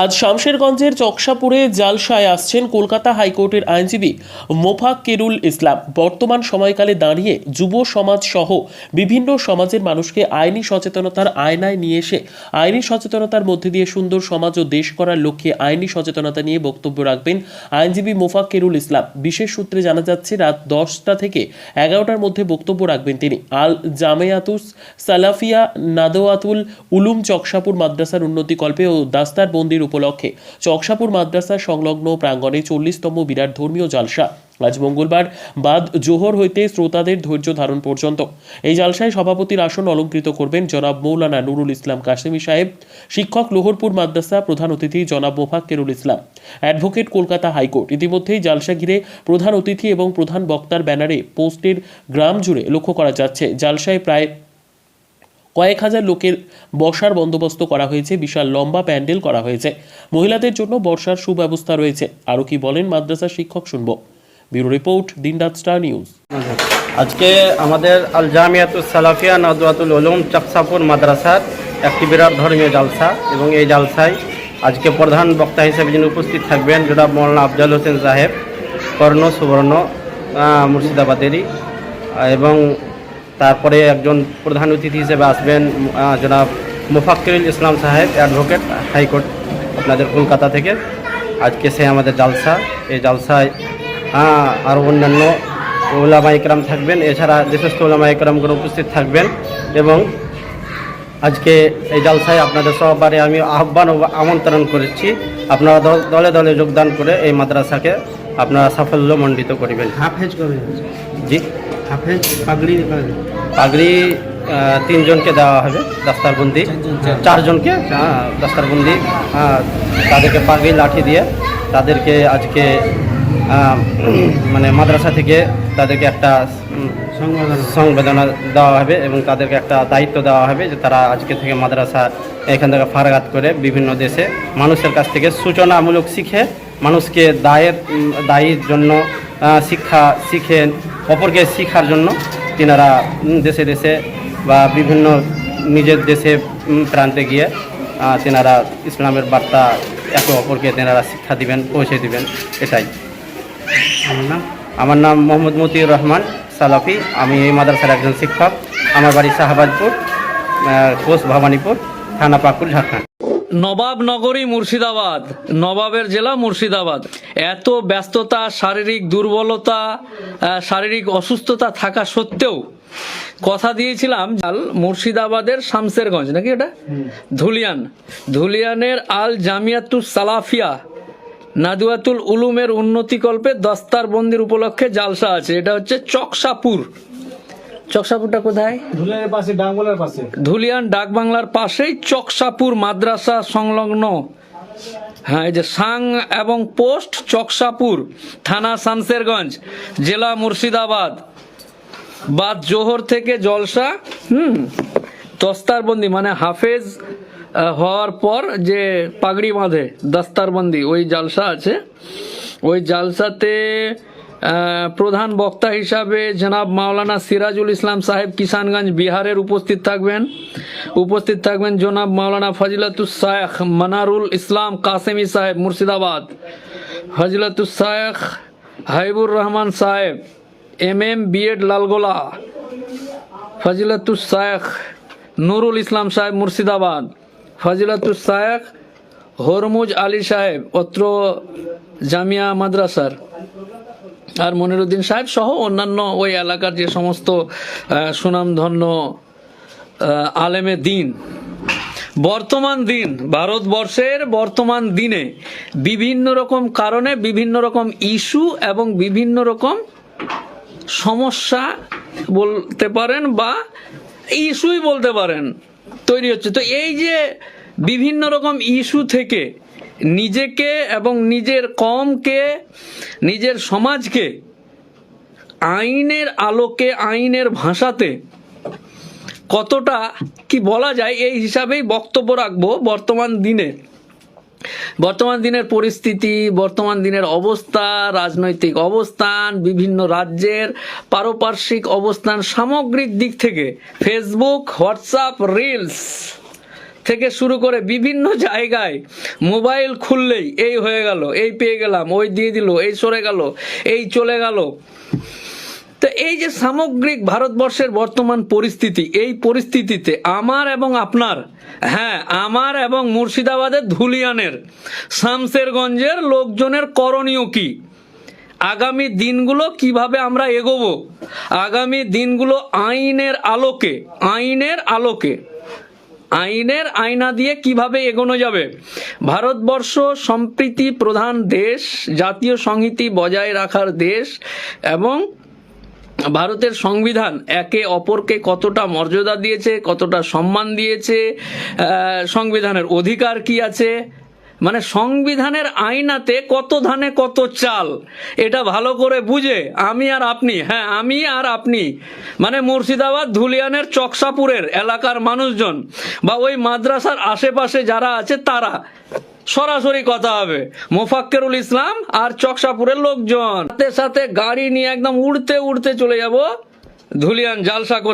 আজ শামশেরগঞ্জের চকসাপুরে জালসায় আসছেন কলকাতা হাইকোর্টের আইনজীবী মোফাক কেরুল ইসলাম। বর্তমান সময়কালে দাঁড়িয়ে যুব সমাজ সহ বিভিন্ন সমাজের মানুষকে আইনি সচেতনতার আয়নায় নিয়ে এসে আইনি সচেতনতার মধ্যে দিয়ে সুন্দর সমাজ ও দেশ করার লক্ষ্যে আইনি সচেতনতা নিয়ে বক্তব্য রাখবেন আইনজীবী মোফাক কেরুল ইসলাম। বিশেষ সূত্রে জানা যাচ্ছে, রাত দশটা থেকে এগারোটার মধ্যে বক্তব্য রাখবেন তিনি। আল জামেয়াতুস সালাফিয়া নাদোয়াতুল উলুম চকসাপুর মাদ্রাসার উন্নতিকল্পে ও দাস্তার বন্দির উপলক্ষে চকসাপুর মাদ্রাসা সংলগ্ন প্রাঙ্গণে চল্লিশতম বিরাট ধর্মীয় জালসা। আজ মঙ্গলবার বাদ জোহর হইতে শ্রোতাদের ধৈর্য ধারণ পর্যন্ত। এই জালসায় সভাপতির আসন অলঙ্কৃত করবেন জনাব মৌলানা নুরুল ইসলাম কাশেমি সাহেব, শিক্ষক লোহরপুর মাদ্রাসা প্রধান অতিথি জনাব Mofakkerul Islam, advocate Kolkata high court. ইতিমধ্যেই জালসা ঘিরে প্রধান অতিথি এবং প্রধান বক্তার ব্যানারে পোস্টের গ্রাম জুড়ে লক্ষ্য করা যাচ্ছে। জালসায় প্রায় কয়েক হাজার লোকের বসার বন্দোবস্ত করা হয়েছে, বিশাল লম্বা প্যান্ডেল করা হয়েছে। মহিলাদের জন্য বর্ষার সুব্যবস্থা রয়েছে। আরও কি বলেন মাদ্রাসার শিক্ষক শুনব। ব্যুরো রিপোর্ট, দিনরাত স্টার নিউজ। আজকে আমাদের আল জামিয়াতুল সালাফিয়া নাদওয়াতুল উলুম চাকসাপুর মাদ্রাসার একটি বিরাট ধর্মীয় জালসা এবং এই জালসায় আজকে প্রধান বক্তা হিসেবে যিনি উপস্থিত থাকবেন যেটা মৌলানা আফজাল হোসেন সাহেব, কর্ণ সুবর্ণ মুর্শিদাবাদেরই, এবং তারপরে একজন প্রধান অতিথি হিসেবে আসবেন জনাব মুফাক্কিরুল ইসলাম সাহেব অ্যাডভোকেট হাইকোর্ট আপনাদের কলকাতা থেকে। আজকে সে আমাদের জালসা এই জালসায় আহ, আরও অন্যান্য ওলামা ইকরাম থাকবেন এছাড়া দেশস্থ ওলামা ইকরামগুলো উপস্থিত থাকবেন এবং আজকে এই জালসায় আপনাদের সবারে আমি আহ্বান ও আমন্ত্রণ করেছি। আপনারা দল- দলে দলে যোগদান করে এই মাদ্রাসাকে আপনারা সাফল্য মণ্ডিত করিবেন। হাফেজ কবে জি। হাফেজ পাগড়ি পাগড়ি তিনজনকে দেওয়া হবে দাস্তারবন্দি। চারজনকে? দাস্তারবন্দি। তাদেরকে পাগড়ি লাঠি দিয়ে তাদেরকে আজকে মানে মাদ্রাসা থেকে তাদেরকে একটা সংবেদনা। দেওয়া হবে এবং তাদেরকে একটা দায়িত্ব দেওয়া হবে যে তারা আজকে থেকে মাদ্রাসা এখান থেকে ফারাগাত করে বিভিন্ন দেশে মানুষের কাছ থেকে সূচনামূলক শিখে মানুষকে দায়ের দায়ীর জন্য শিক্ষা শিখেন অপরকে শিখার জন্য তিনারা দেশে দেশে বা বিভিন্ন নিজের দেশে প্রান্তে গিয়ে তেনারা ইসলামের বার্তা একে অপরকে তেনারা শিক্ষা দিবেন পৌঁছে দিবেন এটাই। আমার নাম? আমার নাম মোহাম্মদ মতিউর রহমান সালাফি। আমি এই মাদ্রাসার একজন শিক্ষক। আমার বাড়ি শাহবাজপুর পোস্ট ভবানীপুর থানা পাকুর ঝাড়খণ্ড। নবাব নগরী মুর্শিদাবাদ। নবাবের জেলা মুর্শিদাবাদ। এত ব্যস্ততা, শারীরিক দুর্বলতা শারীরিক অসুস্থতা থাকা সত্ত্বেও কথা দিয়েছিলাম আল মুর্শিদাবাদের শামসেরগঞ্জ, নাকি এটা? ধুলিয়ান। ধুলিয়ানের আল জামিয়াতুস সালাফিয়া, নাদুয়াতুল উলুমের উন্নতিকল্পে দস্তার বন্দির উপলক্ষে জালসা আছে। এটা হচ্ছে চকসাপুর। চকসাপুরটা কোথায়? ধুলের পাশে ডাঙ্গলের পাশে। ধুলিয়ান ডাকবাংলার পাশেই চকসাপুর মাদ্রাসা সংলগ্ন। হ্যাঁ এই যে সাং এবং পোস্ট চকসাপুর থানা শামসেরগঞ্জ জেলা মুর্শিদাবাদ। বাদ জোহর থেকে জলসা হুম দস্তারবন্দি মানে হাফেজ হওয়ার পর যে পাগড়ি বাঁধে দস্তারবন্দি ওই জালসা আছে। ওই জালসাতে প্রধান বক্তা হিসাবে জনাব মাওলানা সিরাজুল ইসলাম সাহেব কিষানগঞ্জ বিহারের উপস্থিত থাকবেন। উপস্থিত থাকবেন জনাব মাওলানা ফজিলাতুস শায়েখ মানারুল ইসলাম কাসেমি সাহেব মুর্শিদাবাদ। ফজিলাতুস শায়েখ হাইবুর রহমান সাহেব এম এম বিএড লালগোলা। ফজিলাতুস শায়েখ নুরুল ইসলাম সাহেব মুর্শিদাবাদ। ফজিলাতুস শায়েখ হরমুজ আলী সাহেব, অত্র জামিয়া মাদ্রাসার। আর মনিরুদ্দিন সাহেব সহ অন্যান্য ওই এলাকার যে সমস্ত সুনামধন্য আলেমে দিন। বর্তমান দিন, ভারতবর্ষের বর্তমান দিনে বিভিন্ন রকম কারণে, বিভিন্ন রকম ইস্যু এবং বিভিন্ন রকম সমস্যা বলতে পারেন বা ইস্যুই বলতে পারেন, তৈরি হচ্ছে। তো এই যে বিভিন্ন রকম ইস্যু থেকে নিজেকে এবং নিজের কমকে, নিজের সমাজকে, আইনের আলোকে, আইনের ভাষাতে কতটা, কি বলা যায়, এই হিসাবেই বক্তব্য রাখব বর্তমান দিনে। বর্তমান দিনের পরিস্থিতি, বর্তমান দিনের অবস্থা, রাজনৈতিক অবস্থান, বিভিন্ন রাজ্যের পারপার্শ্বিক অবস্থান, সামগ্রিক দিক থেকে ফেসবুক হোয়াটসঅ্যাপ রিলস থেকে শুরু করে বিভিন্ন জায়গায় মোবাইল খুললেই এই হয়ে গেল, এই পেয়ে গেলাম, ওই দিয়ে দিল, এই সরে গেল, এই চলে গেল। তো এই যে সামগ্রিক ভারতবর্ষের বর্তমান পরিস্থিতি, এই পরিস্থিতিতে আমার এবং আপনার হ্যাঁ আমার এবং মুর্শিদাবাদের ধুলিয়ানের শামসেরগঞ্জের লোকজনের করণীয় কি? আগামী দিনগুলো কীভাবে আমরা এগোবো? আগামী দিনগুলো আইনের আলোকে আইনের আলোকে। আইনের আয়না দিয়ে কীভাবে এগোনো যাবে? ভারতবর্ষ সম্প্রীতি প্রধান দেশ, জাতীয় সংহিতি বজায় রাখার দেশ এবং ভারতের সংবিধান একে অপরকে কতটা মর্যাদা দিয়েছে, কতটা সম্মান দিয়েছে সংবিধানের অধিকার কি আছে? মানে সংবিধানের আইনাতে কত ধানে কত চাল? এটা ভালো করে বুঝে, আমি আর আপনি হ্যাঁ আমি আর আপনি মানে মুর্শিদাবাদ ধুলিয়ানের চকসাপুরের এলাকার মানুষজন বা ওই মাদ্রাসার আশেপাশে যারা আছে তারা, সরাসরি কথা হবে। মোফাক্কেরুল ইসলাম আর চকসাপুরের লোকজন। সাথে সাথে গাড়ি নিয়ে একদম উড়তে উড়তে চলে যাব ধুলিয়ান জালসা করতে।